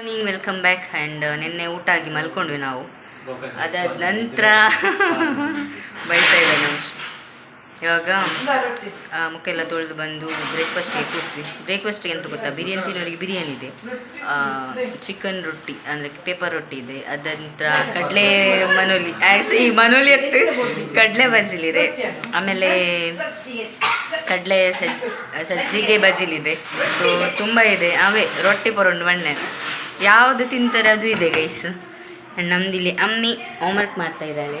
Morning welcome back and ನಿನ್ನೆ ಊಟ ಆಗಿ ಮಲ್ಕೊಂಡ್ವಿ ನಾವು. ಅದಾದ ನಂತರ ಬೈತಾ ಇದೆ ನಾವು ಇವಾಗ ಆ, ಮುಖ ಎಲ್ಲ ತೊಳೆದು ಬಂದು ಬ್ರೇಕ್ಫಾಸ್ಟಿಗೆ ಕೂತ್ವಿ. ಬ್ರೇಕ್ಫಾಸ್ಟಿಗೆ ಅಂತ ಗೊತ್ತಾ? ಬಿರಿಯಾನಿ ತಿನ್ನೋರಿಗೆ ಬಿರಿಯಾನಿ ಇದೆ. ಚಿಕನ್ ರೊಟ್ಟಿ ಅಂದರೆ ಪೇಪರ್ ರೊಟ್ಟಿ ಇದೆ. ಅದ ನಂತರ ಕಡಲೆ ಮನೋಲಿ. ಈ ಮನೋಲಿ ಅಂತ ಕಡಲೆ ಬಜಿಲಿದೆ ಆಮೇಲೆ ಕಡಲೆ ಸಜ್ ಸಜ್ಜಿಗೆ ಬಜಿಲಿದೆ ಸೊ ತುಂಬ ಇದೆ. ಅವೇ ರೊಟ್ಟಿ ಪರೊಂಡು ಮಣ್ಣೆ. ಯಾವುದು ತಿಂತಾರೆ ಅದು ಇದೆ ಗೈಸ್ ನಮ್ದು ಇಲ್ಲಿ ಅಮ್ಮಿ ಹೋಮ್ವರ್ಕ್ ಮಾಡ್ತಾ ಇದ್ದಾಳೆ.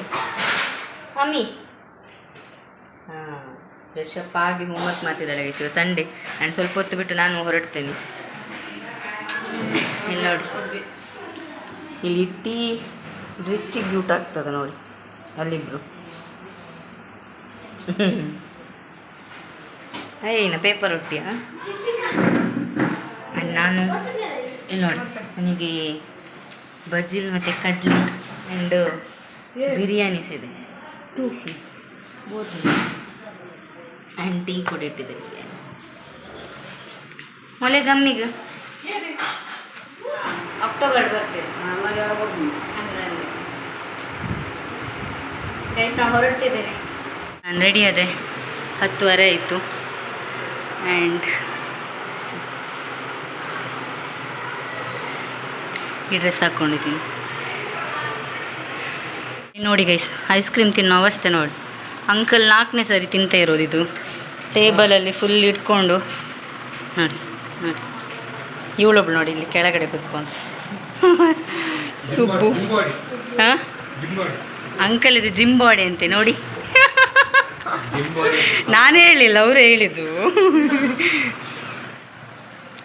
ಅಮ್ಮಿ. ಹಾಂ ಫ್ರೆಶ್ ಅಪ್ ಆಗಿ ಹೋಮ್ವರ್ಕ್ ಮಾಡ್ತಿದ್ದಾಳೆ ಗೈಸ್ ಸಂಡೇ ಆ್ಯಂಡ್ ಸ್ವಲ್ಪ ಹೊತ್ತು ಬಿಟ್ಟು ನಾನು ಹೊರಡ್ತೇನೆ. ಇಲ್ಲಿ ನೋಡಿ. ಇಲ್ಲಿ ಟೀ ಡಿಸ್ಟ್ರಿಬ್ಯೂಟ್ ಆಗ್ತದೆ ನೋಡಿ. ಅಲ್ಲಿಬ್ರು. ಏನ ಪೇಪರ್ ಆ್ಯಂಡ್ ನಾನು ಇಲ್ಲಿ ನೋಡಿ. ನನಗೆ ಬಜಿಲ್ ಮತ್ತು ಕಡ್ಲಿ ಆ್ಯಂಡ್ ಬಿರಿಯಾನೀಸ್ ಇದೆ ಟೂಸಿ ಆ್ಯಂಡ್ ಟೀ ಕೂಡ ಇಟ್ಟಿದೆ ಮೊಲೆ ಗಮ್ಮಿಗೆ. ಅಕ್ಟೋಬರ್ ಬರ್ತೇವೆ. ಗೈಸ್ ನಾವು ಹೊರಡ್ತಿದ್ದೇನೆ ನಾನು ರೆಡಿ ಅದೇ ಹತ್ತುವರೆ ಆಯಿತು. ಆ್ಯಂಡ್ ಈ ಡ್ರೆಸ್ ಹಾಕ್ಕೊಂಡಿದ್ದೀನಿ ನೋಡಿ ಗೈಸ್ ಐಸ್ ಕ್ರೀಮ್ ತಿನ್ನೋ ಅವಸ್ಥೆ ನೋಡಿ. ಅಂಕಲ್ ನಾಲ್ಕನೇ ಸರಿ ತಿಂತ ಇರೋದು ಇದು. ಟೇಬಲಲ್ಲಿ ಫುಲ್ ಇಟ್ಕೊಂಡು ನೋಡಿ ನೋಡಿ. ಇವಳೊಬ್ಳು ನೋಡಿ ಇಲ್ಲಿ ಕೆಳಗಡೆ ಕೂತ್ಕೊಂಡು ಸುಬ್ಬು ಹಾಂ? ಅಂಕಲ್ ಇದು ಜಿಮ್ ಬಾಡಿ ಅಂತೆ ನೋಡಿ. ನಾನೇ ಹೇಳಿಲ್ಲ ಅವರೇ ಹೇಳಿದ್ದು.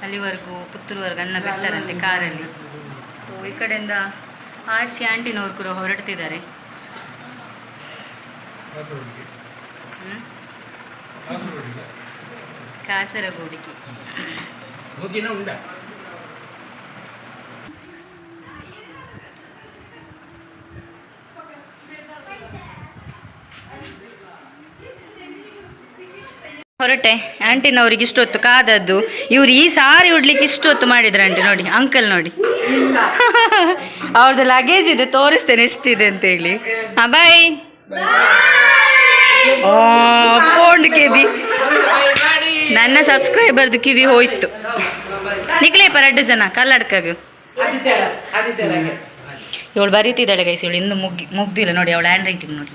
ಅಲ್ಲಿವರೆಗೂ ಪುತ್ತೂರುವರೆಗೂ ಅನ್ನ ಬಿಡ್ತಾರಂತೆ ಕಾರಲ್ಲಿ. ಈ ಕಡೆಯಿಂದ ಆಚೆ ಆಂಟಿನವ್ರು ಕೂಡ ಹೊರಡ್ತಿದ್ದಾರೆ? ಕಾಸರಗೋಡಿಗೆ. ಹೊರಟೆ. ಆಂಟಿನವ್ರಿಗೆ ಇಷ್ಟೊತ್ತು ಕಾದದ್ದು. ಇವ್ರು ಈ ಸಾರಿ ಉಡ್ಲಿಕ್ಕೆ ಇಷ್ಟೊತ್ತು ಮಾಡಿದ್ರು ಆಂಟಿ ನೋಡಿ ಅಂಕಲ್ ನೋಡಿ. ಅವ್ರದ್ದು ಲಗೇಜ್ ಇದೆ ತೋರಿಸ್ತೇನೆ ಎಷ್ಟಿದೆ ಅಂತೇಳಿ ಹಾಂ ಬಾಯ್ ಓ ಪೋಂಡ್ ಕಿವಿ. ನನ್ನ ಸಬ್ಸ್ಕ್ರೈಬರ್ದು ಕಿವಿ ಹೋಯ್ತು. ನಿಕ್ಲೇ ಎರಡು ಜನ ಕಲ್ಲಡ್ಕಾಗ. ಇವಳು ಬರೀತಿದ್ದಾಳೆ ಗೈಸ್ ಇವಳು ಇನ್ನು ಮುಗ್ಗಿ ಮುಗ್ದಿಲ್ಲ ನೋಡಿ ಅವಳು ಹ್ಯಾಂಡ್ ರೈಟಿಂಗ್ ನೋಡಿ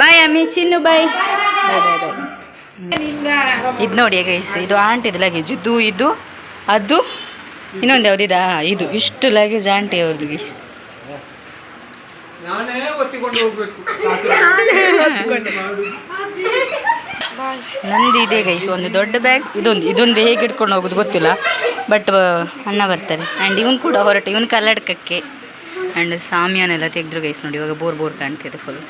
ಬಾಯ್ ಅಮ್ಮಿ ಚಿನ್ನು ಬಾಯ್ ಇದು ನೋಡಿ ಗೈಸ್ ಇದು ಆಂಟಿದು ಲಗೇಜ್ ಇದು ಇದು ಅದು ಇನ್ನೊಂದು ಯಾವುದಿದಾ ಇದು? ಇಷ್ಟು ಲಗೇಜ್ ಆಂಟಿ ಅವ್ರದ್ದು ಗೈಸ್ ನಂದು ಇದೆ ಗೈಸ್ ಒಂದು ದೊಡ್ಡ ಬ್ಯಾಗ್ ಇದೊಂದು ಇದೊಂದು ಹೇಗೆ ಇಟ್ಕೊಂಡು ಹೋಗೋದು ಗೊತ್ತಿಲ್ಲ ಬಟ್ ಅಣ್ಣ ಬರ್ತಾರೆ. ಆ್ಯಂಡ್ ಇವನು ಕೂಡ ಹೊರಟು ಇವನು ಕಲ್ಲಡ್ಕಕ್ಕೆ. ಆ್ಯಂಡ್ ಸಾಮಿಯಾನೆಲ್ಲ ತೆಗೆದ್ರು ಗೈಸ್ ನೋಡಿ ಇವಾಗ ಬೋರ್ ಬೋರ್ ಕಾಣ್ತಿದೆ ಫುಲ್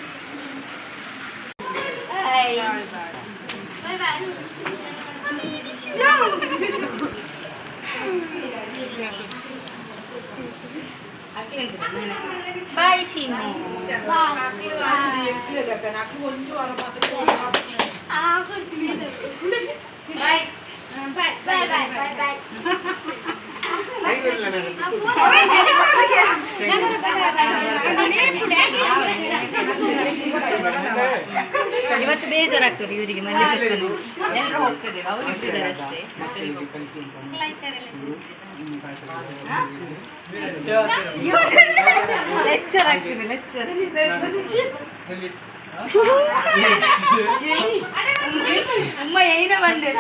ใต้ชิมว้าวเลี้ยงเกือกแต่นะคุณยัวมาตัวนะอ้าวคุณชิมเลยไปไปไปไปไป ಇವತ್ತು ಬೇಜಾರಾಗ್ತದೆ ಇವರಿಗೆ ಮನೆ ಎಲ್ಲರೂ ಹೋಗ್ತದೆ ಅವರು ಇಟ್ಟಿದ್ದಾರೆ ಅಷ್ಟೇ. ಲೆಕ್ಚರ್ ಆಗ್ತದೆ ಲೆಕ್ಚರ್. ಅಮ್ಮ ಏನ ಬಂಡೆ?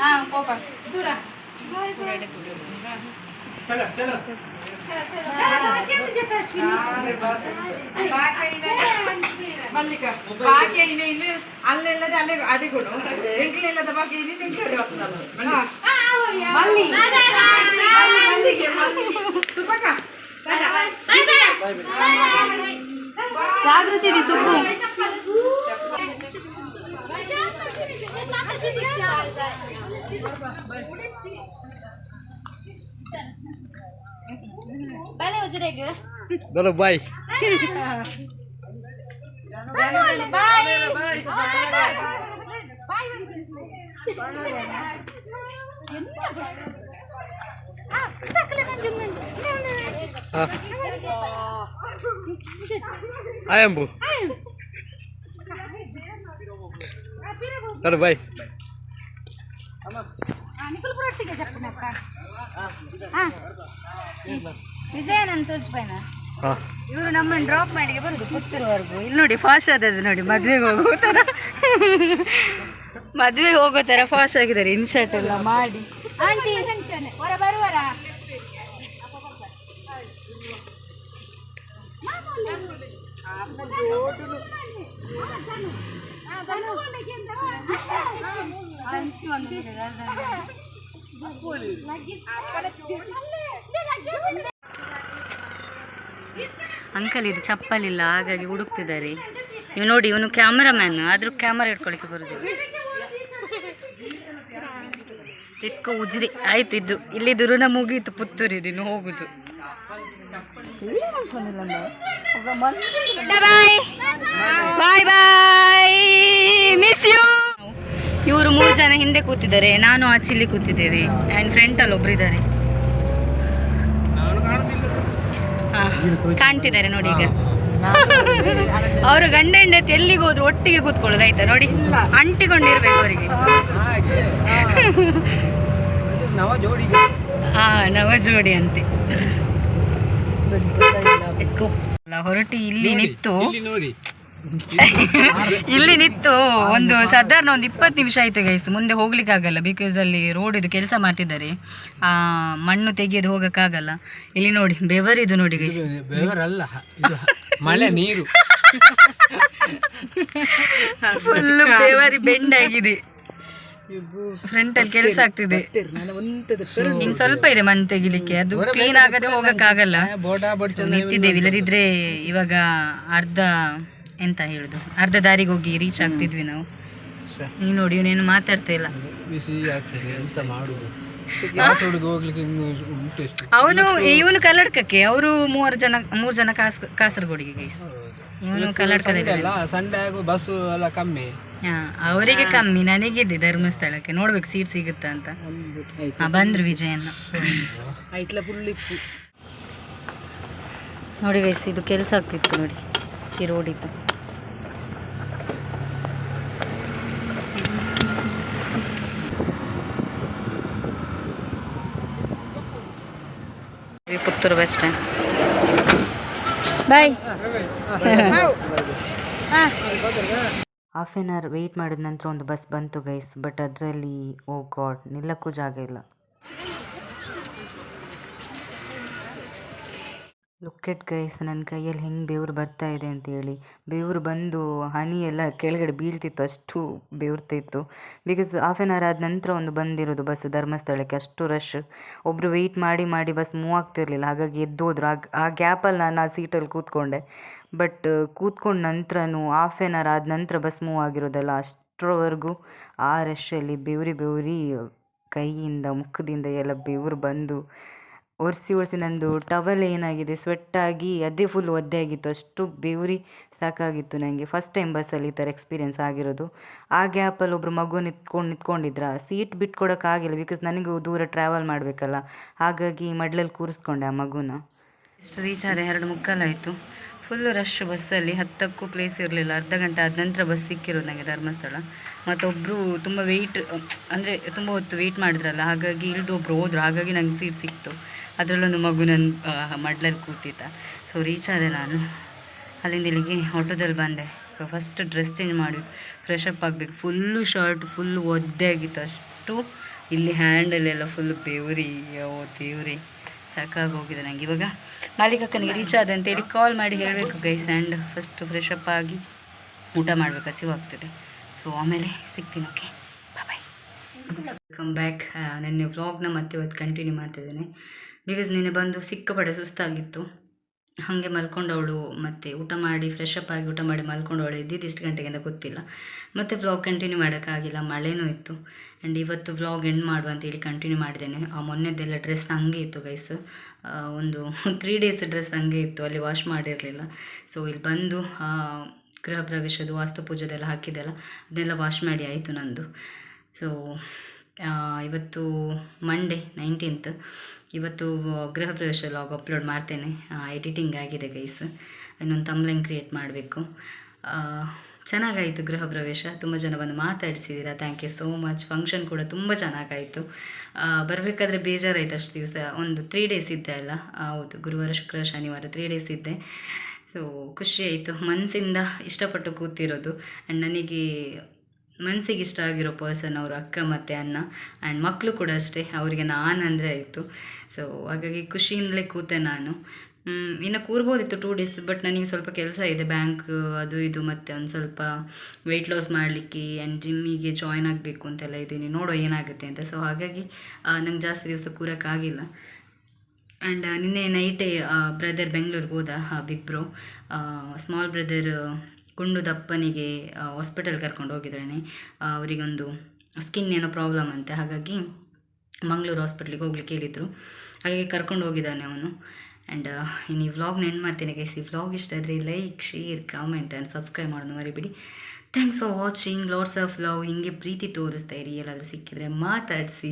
ಹಾ ಪಾಪ ದೂರ. ಚಲೋ ಚಲೋ ಮಲ್ಲಿಕ ಬಾಕಿ ಇನ್ನು ಇನ್ನು ಅಲ್ಲೆಲ್ಲದ ಅಲ್ಲೇ ಅದಿಗಳು ಎಂಕ್ಲೆಲ್ಲದ ಬಾಕಿ ಇನ್ನು ನಿಂತ್ಕೊಂಡು ಮಲ್ಲಿ ಮಲ್ಲಿಗೆ ಮಲ್ಲಿಗೆ ಸುಬ್ಬಕ್ಕ ಜಾಗೃತಿ पहले हो जाएगा चलो bye ayam bu Kalau baik. Aman. Ah, ini kalau berarti Ayam. jadi kenapa? ತೋರಿಸ್ಬೈನ? ಹಾಂ. ಇವರು ನಮ್ಮನ್ನು ಡ್ರಾಪ್ ಮಾಡಿಗೆ ಬರುದು ಪುತ್ತೂರುವರೆಗೂ ಇಲ್ಲಿ ನೋಡಿ ಫಾಸ್ಟ್ ಆದದ್ದು ನೋಡಿ ಮದುವೆಗೆ ಹೋಗೋ ಥರ. ಮದುವೆಗೆ ಹೋಗೋ ಥರ ಫಾಸ್ಟ್ ಆಗಿದ್ದಾರೆ ಇನ್ಶರ್ಟ್ ಎಲ್ಲ ಮಾಡಿ. ಆಂಟಿ ಹೊರ ಬರುವರ? ಅಂಕಲ್ ಇದು ಚಪ್ಪಲಿಲ್ಲ, ಹಾಗಾಗಿ ಹುಡುಕ್ತಿದ್ದಾರೆ. ಇವ್ ನೋಡಿ, ಇವನು ಕ್ಯಾಮರಾಮ್ಯಾನ್ ಆದ್ರೂ ಕ್ಯಾಮರಾ ಇಟ್ಕೊಳಕ್ಕೆ ಬರುದು ಇಟ್ಸ್ಕೊ ಉಜ್ರಿ. ಆಯ್ತು ಇದ್ದು ಇಲ್ಲಿ ದುರುನ ಮುಗೀತು, ಪುತ್ತೂರಿ ನೀನು ಹೋಗುದು. ಬಾಯ್ ಬಾಯ್ ಬಾಯ್ ಮಿಸ್ ಯು ಇವರು ಮೂರು ಜನ ಹಿಂದೆ ಕೂತಿದ್ದಾರೆ. ನಾನು ಆ ಚಿಲ್ಲಿ ಕೂತಿದ್ದೇವೆ. ಆ್ಯಂಡ್ ಫ್ರೆಂಟ್ ಅಲ್ಲಿ ಒಬ್ರಿದ್ದಾರೆ. ಇದ್ದಾರೆ ಕಾಣ್ತಿದ್ದಾರೆ ನೋಡಿ ಈಗ. ಅವರು ಗಂಡ ಹೆಂಡತಿ ಎಲ್ಲಿಗೆ ಹೋದ್ರು ಒಟ್ಟಿಗೆ ಕೂತ್ಕೊಳ್ಳೋದು ಆಯ್ತಾ ನೋಡಿ. ಅಂಟಿಕೊಂಡಿರ್ಬೇಕು ಅವರಿಗೆ. ಹಾ ನವ ಜೋಡಿ ಅಂತೆ. ಹೊರಟು ಇಲ್ಲಿ ನಿತ್ತು ಇಲ್ಲಿ ನಿಂತು ನಿತ್ತು ಒಂದು ಸಾಧಾರಣ ಒಂದು ಇಪ್ಪತ್ತು ನಿಮಿಷ ಆಯ್ತು ಗೈಸ್ ಮುಂದೆ ಹೋಗ್ಲಿಕ್ಕೆ ಆಗಲ್ಲ ಬಿಕಾಸ್ ಅಲ್ಲಿ ರೋಡ್ ಇದು ಕೆಲಸ ಮಾಡ್ತಿದ್ದಾರೆ. ಆ ಮಣ್ಣು ತೆಗೆಯೋದು ಹೋಗಕ್ಕಾಗಲ್ಲ. ಇಲ್ಲಿ ನೋಡಿ ಬೆವರಿದು ನೋಡಿ ಗೈಸ್ ಬೆವರಲ್ಲ ಮಳೆ ನೀರು. ಫುಲ್ ಬೆವರಿ ಬೆಂಡಾಗಿದೆ. ಫ್ರಂಟ್ ಅಲ್ಲಿ ಕೆಲಸ ಆಗ್ತಿದೆ. ನಿನ್ ಸ್ವಲ್ಪ ಇದೆ ಮಣ್ಣು ತೆಗಿಲಿಕ್ಕೆ. ಅದು ಕ್ಲೀನ್ ಆಗದೆ ಹೋಗಕ್ಕಾಗಲ್ಲ. ನಿಂತಿದ್ದೇವೆ. ಇಲ್ಲದಿದ್ರೆ ಇವಾಗ ಅರ್ಧ ಎಂತ ಹೇಳುದು? ಅರ್ಧ ದಾರಿಗೆ ಹೋಗಿ ರೀಚ್ ಆಗ್ತಿದ್ವಿ ನಾವು. ನೀ ನೋಡಿ ಇವನೇನು ಮಾತಾಡ್ತಾ ಇಲ್ಲ. ಬಿಸಿ ಆಗ್ತದೆ ಎಂತ ಮಾಡುದು? ಹೋಗ್ಲಿಕ್ಕೆ ಅವನು ಇವನು ಕಲ್ಲಡ್ಕಕ್ಕೆ ಅವರು ಮೂವರು ಜನ ಮೂರು ಜನ ಕಾಸ್ ಕಾಸರಗೋಡಿಗೆ ಗೈಸ್ ಇವನು ಕಲ್ಲಡ್ಕದಲ್ಲಿ ಅಲ್ಲ ಸಂಡೆ ಆಗು ಬಸ್ಸು ಎಲ್ಲ ಕಮ್ಮಿ. ಹಾ ಅವರಿಗೆ ಕಮ್ಮಿ. ನನಗಿದೆ ಧರ್ಮಸ್ಥಳಕ್ಕೆ. ನೋಡ್ಬೇಕು ಸೀಟ್ ಸಿಗುತ್ತಾ ಅಂತ. ಬಂದ್ರು ವಿಜಯನ್ನ ನೋಡಿ ಗೈಸ್ ಇದು ಕೆಲಸ ಆಗ್ತಿತ್ತು ನೋಡಿ. ಈ ರೋಡ್ ಈ Puttur bus stand by half an hour wait ಮಾಡಿದ ನಂತರ ಒಂದು ಬಸ್ ಬಂತು ಗೈಸ್ ಬಟ್ ಅದರಲ್ಲಿ ಓ ಗಾಡ್ ನಿಲ್ಲಕ್ಕೂ ಜಾಗ ಇಲ್ಲ. ಲುಕ್ಕೆಟ್ ಗೈಸ್ ನನ್ನ ಕೈಯಲ್ಲಿ ಹೆಂಗೆ ಬೆವರು ಬರ್ತಾ ಇದೆ ಅಂತೇಳಿ ಬೆವರು ಬಂದು ಹನಿ ಎಲ್ಲ ಕೆಳಗಡೆ ಬೀಳ್ತಿತ್ತು, ಅಷ್ಟು ಬೆವರ್ತಿತ್ತು. ಬಿಕಾಸ್ ಹಾಫ್ ಆನ್ ಅವರ್ ಆದ ನಂತರ ಒಂದು ಬಂದಿರೋದು ಬಸ್ ಧರ್ಮಸ್ಥಳಕ್ಕೆ. ಅಷ್ಟು ರಶ್ ಒಬ್ಬರು ವೆಯ್ಟ್ ಮಾಡಿ ಮಾಡಿ ಬಸ್ ಮೂವ್ ಆಗ್ತಿರಲಿಲ್ಲ. ಹಾಗಾಗಿ ಎದ್ದೋದ್ರು. ಆ ಆ ಗ್ಯಾಪಲ್ಲಿ ನಾನು ಆ ಸೀಟಲ್ಲಿ ಕೂತ್ಕೊಂಡೆ. ಬಟ್ ಕೂತ್ಕೊಂಡ ನಂತರನೂ ಹಾಫ್ ಆನ್ ಅವರ್ ಆದ ನಂತರ ಬಸ್ ಮೂವ್ ಆಗಿರೋದಲ್ಲ ಅಷ್ಟರವರೆಗೂ ಆ ರಶಲ್ಲಿ ಬೆವರಿ ಬೆವರಿ ಕೈಯಿಂದ, ಮುಖದಿಂದ ಎಲ್ಲ ಬೆವರು ಬಂದು ಒರೆಸಿ ಒರೆಸಿ ನಂದು ಟವಲ್ ಏನಾಗಿದೆ? ಸ್ವೆಟ್ಟಾಗಿ ಅದೇ ಫುಲ್ ಒದ್ದೆ ಆಗಿತ್ತು. ಅಷ್ಟು ಬೆವರಿ ಸಾಕಾಗಿತ್ತು ನನಗೆ ಫಸ್ಟ್ ಟೈಮ್ ಬಸ್ಸಲ್ಲಿ ಈ ಥರ ಎಕ್ಸ್ಪೀರಿಯೆನ್ಸ್ ಆಗಿರೋದು. ಆ ಗ್ಯಾಪಲ್ಲಿ ಒಬ್ಬರು ಮಗು ನಿಂತ್ಕೊಂಡು ನಿಂತ್ಕೊಂಡಿದ್ರ? ಸೀಟ್ ಬಿಟ್ಕೊಡೋಕ್ಕಾಗಿಲ್ಲ ಬಿಕಾಸ್ ನನಗೂ ದೂರ ಟ್ರಾವೆಲ್ ಮಾಡಬೇಕಲ್ಲ. ಹಾಗಾಗಿ ಮಡ್ಲಲ್ಲಿ ಕೂರಿಸ್ಕೊಂಡೆ ಆ ಮಗುನ. ಇಷ್ಟು ರೀಚ್ ಆದ ಎರಡು ಮುಕ್ಕಾಲಾಯಿತು. ಫುಲ್ಲು ರಶ್ ಬಸ್ಸಲ್ಲಿ ಹತ್ತಕ್ಕೂ ಪ್ಲೇಸ್ ಇರಲಿಲ್ಲ. ಅರ್ಧ ಗಂಟೆ ಆದ ನಂತರ ಬಸ್ ಸಿಕ್ಕಿರೋದು ನನಗೆ ಧರ್ಮಸ್ಥಳ ಮತ್ತೊಬ್ಬರು ತುಂಬ ವೆಯ್ಟ್ ಅಂದರೆ ತುಂಬ ಹೊತ್ತು ವೆಯ್ಟ್ ಮಾಡಿದ್ರಲ್ಲ, ಹಾಗಾಗಿ ಇಳಿದು ಒಬ್ರು ಹೋದ್ರು. ಹಾಗಾಗಿ ನಂಗೆ ಸೀಟ್ ಸಿಕ್ತು. ಅದರಲ್ಲೊಂದು ಮಗು ನನ್ನ ಮಡ್ಲಲ್ಲಿ ಕೂತಿತ್ತ ಸೊ ರೀಚ್ ಆದೆ ನಾನು ಅಲ್ಲಿಂದ ಇಲ್ಲಿಗೆ ಆಟೋದಲ್ಲಿ ಬಂದೆ. ಫಸ್ಟ್ ಡ್ರೆಸ್ ಚೇಂಜ್ ಮಾಡಿ ಫ್ರೆಶ್ ಅಪ್ ಆಗಬೇಕು. ಫುಲ್ಲು ಶರ್ಟ್ ಫುಲ್ಲು ಒದ್ದೆ ಆಗಿತ್ತು ಅಷ್ಟು. ಇಲ್ಲಿ ಹ್ಯಾಂಡಲ್ಲೆಲ್ಲ ಫುಲ್ ಬೇವ್ರಿ ಯೋ ದೇವ್ರಿ. ಸಾಕಾಗಿ ಹೋಗಿದೆ ನನಗೆ ಇವಾಗ. ಮಾಲೀಕಕ್ಕನಿಗೆ ರೀಚ್ ಆದ ಅಂತೇಳಿ ಕಾಲ್ ಮಾಡಿ ಹೇಳಬೇಕು guys and first fresh up ಆಗಿ ಊಟ ಮಾಡಬೇಕು ಹಸಿವಾಗ್ತದೆ ಸೊ ಆಮೇಲೆ ಸಿಗ್ತೀನಿ ಓಕೆ ಬಾಯ್ ವೆಲ್ಕಮ್ ಬ್ಯಾಕ್ ನೆನ್ನೆ ವ್ಲಾಗ್ನ ಮತ್ತೆ ಇವತ್ತು ಕಂಟಿನ್ಯೂ ಮಾಡ್ತಿದ್ದೇನೆ. ಬಿಕಾಸ್ ನಿನ್ನೆ ಬಂದು ಸಿಕ್ಕಾಪಟ್ಟೆ ಸುಸ್ತಾಗಿತ್ತು. ಹಾಗೆ ಮಲ್ಕೊಂಡವಳು, ಮತ್ತು ಊಟ ಮಾಡಿ ಫ್ರೆಶ್ ಅಪ್ ಆಗಿ ಊಟ ಮಾಡಿ ಮಲ್ಕೊಂಡವಳು ಇದ್ದಿದ್ದು ಇಷ್ಟು ಗಂಟೆಗೆ ಅಂತ ಗೊತ್ತಿಲ್ಲ. ಮತ್ತು ವ್ಲಾಗ್ ಕಂಟಿನ್ಯೂ ಮಾಡೋಕ್ಕಾಗಿಲ್ಲ, ಮಳೆನೂ ಇತ್ತು. ಆ್ಯಂಡ್ ಇವತ್ತು ವ್ಲಾಗ್ ಎಂಡ್ ಮಾಡುವ ಅಂತೇಳಿ ಕಂಟಿನ್ಯೂ ಮಾಡಿದ್ದೇನೆ. ಆ ಮೊನ್ನೆದೆಲ್ಲ ಡ್ರೆಸ್ ಹಂಗೆ ಇತ್ತು ಗೈಸ್ ಒಂದು ತ್ರೀ ಡೇಸ್ ಡ್ರೆಸ್ ಹಂಗೆ ಇತ್ತು, ಅಲ್ಲಿ ವಾಶ್ ಮಾಡಿರಲಿಲ್ಲ. ಸೊ ಇಲ್ಲಿ ಬಂದು ಗೃಹ ಪ್ರವೇಶದ್ದು, ವಾಸ್ತು ಪೂಜೆದೆಲ್ಲ ಹಾಕಿದ್ದೆಲ್ಲ ಅದನ್ನೆಲ್ಲ ವಾಶ್ ಮಾಡಿ ಆಯಿತು ನಂದು. ಸೊ ಇವತ್ತು ಮಂಡೇ ನೈನ್ಟೀನ್ತ್ ಇವತ್ತು ಗೃಹ ಪ್ರವೇಶ ಲಾಗ್ ಅಪ್ಲೋಡ್ ಮಾಡ್ತೇನೆ. ಎಡಿಟಿಂಗ್ ಆಗಿದೆ ಗೈಸ್ ಇನ್ನೊಂದು ತಮ್ಲೈನ್ ಕ್ರಿಯೇಟ್ ಮಾಡಬೇಕು. ಚೆನ್ನಾಗಾಯಿತು ಗೃಹ ಪ್ರವೇಶ. ತುಂಬ ಜನ ಬಂದು ಮಾತಾಡಿಸಿದ್ದೀರಾ thank you so much function ಕೂಡ ತುಂಬ ಚೆನ್ನಾಗಾಯಿತು. ಬರಬೇಕಾದ್ರೆ ಬೇಜಾರಾಯಿತು ಅಷ್ಟು ದಿವಸ. ಒಂದು ತ್ರೀ ಡೇಸ್ ಇದ್ದೆ ಅಲ್ಲ. ಹೌದು, ಗುರುವಾರ ಶುಕ್ರ ಶನಿವಾರ ತ್ರೀ ಡೇಸ್ ಇದ್ದೆ. ಸೊ ಖುಷಿ ಆಯಿತು. ಮನಸ್ಸಿಂದ ಇಷ್ಟಪಟ್ಟು ಕೂತಿರೋದು. ಆ್ಯಂಡ್ ನನಗೆ ಮನಸ್ಸಿಗೆ ಇಷ್ಟ ಆಗಿರೋ ಪರ್ಸನ್ ಅವರು ಅಕ್ಕ ಮತ್ತು ಅಣ್ಣ ಆ್ಯಂಡ್ ಮಕ್ಕಳು ಕೂಡ ಅಷ್ಟೇ, ಅವರಿಗೆ ನಾನು ಅಂದರೆ ಆಯಿತು. ಸೊ ಹಾಗಾಗಿ ಖುಷಿಯಿಂದಲೇ ಕೂತೆ ನಾನು. ಇನ್ನು ಕೂರ್ಬೋದಿತ್ತು ಟೂ ಡೇಸ್ ಬಟ್ ನನಗೆ ಸ್ವಲ್ಪ ಕೆಲಸ ಇದೆ ಬ್ಯಾಂಕ್ ಅದು ಇದು ಮತ್ತು ಒಂದು ಸ್ವಲ್ಪ ವೆಯ್ಟ್ ಲಾಸ್ ಮಾಡಲಿಕ್ಕೆ ಆ್ಯಂಡ್ ಜಿಮ್ಮಿಗೆ ಜಾಯ್ನ್ ಆಗಬೇಕು ಅಂತೆಲ್ಲ ಇದ್ದೀನಿ. ನೋಡೋ ಏನಾಗುತ್ತೆ ಅಂತ. ಸೊ ಹಾಗಾಗಿ ನಂಗೆ ಜಾಸ್ತಿ ದಿವಸ ಕೂರೋಕ್ಕಾಗಿಲ್ಲ ಆ್ಯಂಡ್ ನಿನ್ನೆ ನೈಟೇ ಬ್ರದರ್ ಬೆಂಗಳೂರಿಗೆ ಹೋದ ಬಿಗ್ ಬ್ರೋ ಸ್ಮಾಲ್ ಬ್ರದರ್ ಗುಂಡು ದಪ್ಪನಿಗೆ ಹಾಸ್ಪಿಟಲ್ ಕರ್ಕೊಂಡು ಹೋಗಿದ್ದಾನೆ ಅವರಿಗೊಂದು ಸ್ಕಿನ್ ಏನೋ ಪ್ರಾಬ್ಲಮ್ ಅಂತೆ. ಹಾಗಾಗಿ ಮಂಗಳೂರು ಹಾಸ್ಪಿಟ್ಲಿಗೆ ಹೋಗ್ಲಿಕ್ಕೆ ಹೇಳಿದರು. ಹಾಗಾಗಿ ಕರ್ಕೊಂಡು ಹೋಗಿದ್ದಾನೆ ಅವನು. ಆ್ಯಂಡ್ ಇನ್ನು ಈ ವ್ಲಾಗ್ನ ಎಂಡ್ ಮಾಡ್ತೀನಿ ಗೈಸ್ ಈ ವ್ಲಾಗ್ ಇಷ್ಟ ಆದರೆ like share comment and subscribe ಮಾಡೋದು ಮರಿಬೇಡಿ. Thanks for watching lots of love ಹಿಂಗೆ ಪ್ರೀತಿ ತೋರಿಸ್ತಾ ಇರಿ. ಎಲ್ಲಾದರೂ ಸಿಕ್ಕಿದ್ರೆ ಮಾತಾಡಿಸಿ.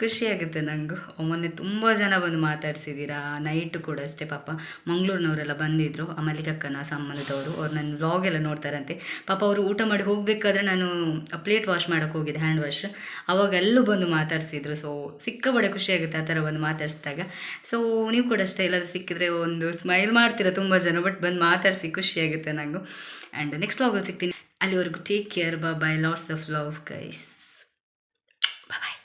ಖುಷಿಯಾಗುತ್ತೆ ನನಗೂ ಮೊನ್ನೆ ತುಂಬ ಜನ ಬಂದು ಮಾತಾಡಿಸಿದ್ದೀರಾ ನೈಟು ಕೂಡ ಅಷ್ಟೇ ಪಾಪ. ಮಂಗಳೂರಿನವರೆಲ್ಲ ಬಂದಿದ್ದರು ಆ ಮಲ್ಲಿಕಕ್ಕನ ಸಂಬಂಧದವರು. ಅವ್ರು ನನ್ನ ವ್ಲಾಗ್ ಎಲ್ಲ ನೋಡ್ತಾರಂತೆ. ಪಾಪ ಅವರು ಊಟ ಮಾಡಿ ಹೋಗಬೇಕಾದ್ರೆ ನಾನು ಪ್ಲೇಟ್ ವಾಶ್ ಮಾಡೋಕ್ಕೆ ಹೋಗಿದ್ದೆ ಹ್ಯಾಂಡ್ ವಾಶ್ ಅವಾಗೆಲ್ಲೂ ಬಂದು ಮಾತಾಡಿಸಿದ್ರು. ಸೊ ಸಿಕ್ಕಾಬಡೆ ಖುಷಿಯಾಗುತ್ತೆ ಆ ಥರ ಬಂದು ಮಾತಾಡಿಸಿದಾಗ. ಸೊ ನೀವು ಕೂಡ ಅಷ್ಟೇ ಎಲ್ಲಾದರೂ ಸಿಕ್ಕಿದ್ರೆ ಒಂದು ಸ್ಮೈಲ್ ಮಾಡ್ತೀರಾ ತುಂಬ ಜನ. ಬಟ್ ಬಂದು ಮಾತಾಡಿಸಿ ಖುಷಿಯಾಗುತ್ತೆ ನನಗೂ ಆ್ಯಂಡ್ ನೆಕ್ಸ್ಟ್ ವ್ಲಾಗಲ್ಲಿ ಸಿಗ್ತೀನಿ. ಅಲ್ಲಿವರೆಗೂ ಟೇಕ್ ಕೇರ್ ಬಾ bye lots of love guys bye